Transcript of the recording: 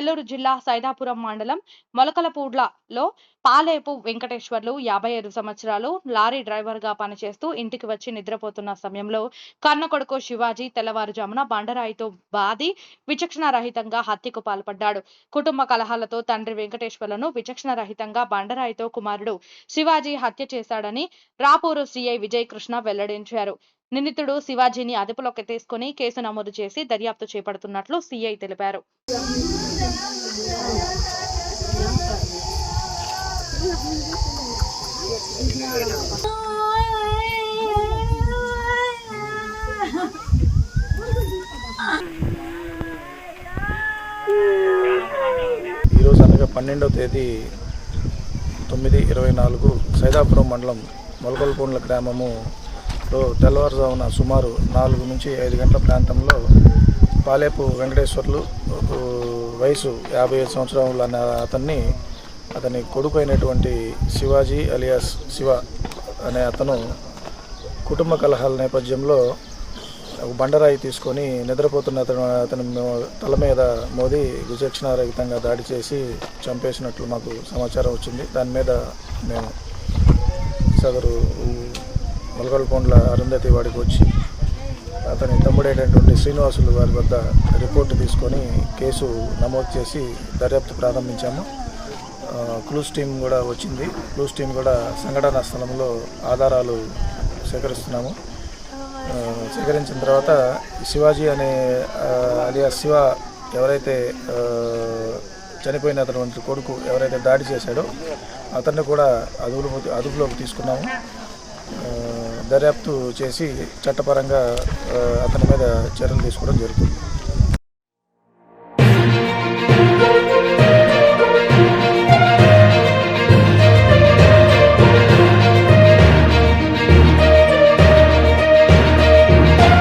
నెల్లూరు జిల్లా సైదాపురం మండలం మొలకలపూడ్లలో పాలేపు వెంకటేశ్వర్లు యాభై ఐదు సంవత్సరాలు లారీ డ్రైవర్గా పనిచేస్తూ ఇంటికి వచ్చి నిద్రపోతున్న సమయంలో కన్న కొడుకు శివాజీ తెల్లవారుజామున బండరాయితో బాది విచక్షణ రహితంగా హత్యకు పాల్పడ్డాడు. కుటుంబ కలహాలతో తండ్రి వెంకటేశ్వర్లను విచక్షణ రహితంగా బండరాయితో కుమారుడు శివాజీ హత్య చేశాడని రాపూరు సిఐ విజయ్ కృష్ణ వెల్లడించారు. నిందితుడు శివాజీని అదుపులోకి తీసుకుని కేసు నమోదు చేసి దర్యాప్తు చేపడుతున్నట్లు సిఐ తెలిపారు. ఈరోజు అనగా పన్నెండవ తేదీ తొమ్మిది ఇరవై నాలుగు సైదాపురం మండలం మొలకల్పూండ్ల గ్రామములో తెల్లవారుజామున సుమారు నాలుగు నుంచి ఐదు గంటల ప్రాంతంలో పాలేపు వెంకటేశ్వర్లు వయసు యాభై ఐదు సంవత్సరాలు అన్న అతన్ని అతని కొడుకు అయినటువంటి శివాజీ అలియాస్ శివ అనే అతను కుటుంబ కలహాల నేపథ్యంలో ఒక బండరాయి తీసుకొని నిద్రపోతున్న అతను అతని తల మీద మోది విచక్షణారహితంగా దాడి చేసి చంపేసినట్లు మాకు సమాచారం వచ్చింది. దాని మీద మేము సదరు మొలకలకొండల అరుంధతి వాడికి వచ్చి అతని తమ్ముడైనటువంటి శ్రీనివాసులు వారి వద్ద రిపోర్టు తీసుకొని కేసు నమోదు చేసి దర్యాప్తు ప్రారంభించాము. క్లూస్ టీం కూడా వచ్చింది. క్లూస్ టీం కూడా సంఘటనా స్థలంలో ఆధారాలు సేకరిస్తున్నాము. సేకరించిన తర్వాత శివాజీ అనే అలియా శివ ఎవరైతే చనిపోయిన చనిపోయినటువంటి కొడుకు ఎవరైతే దాడి చేశాడో అతన్ని కూడా అదుపులో అదుపులోకి తీసుకున్నాము. దర్యాప్తు చేసి చట్టపరంగా అతని మీద చర్యలు తీసుకోవడం జరుగుతుంది.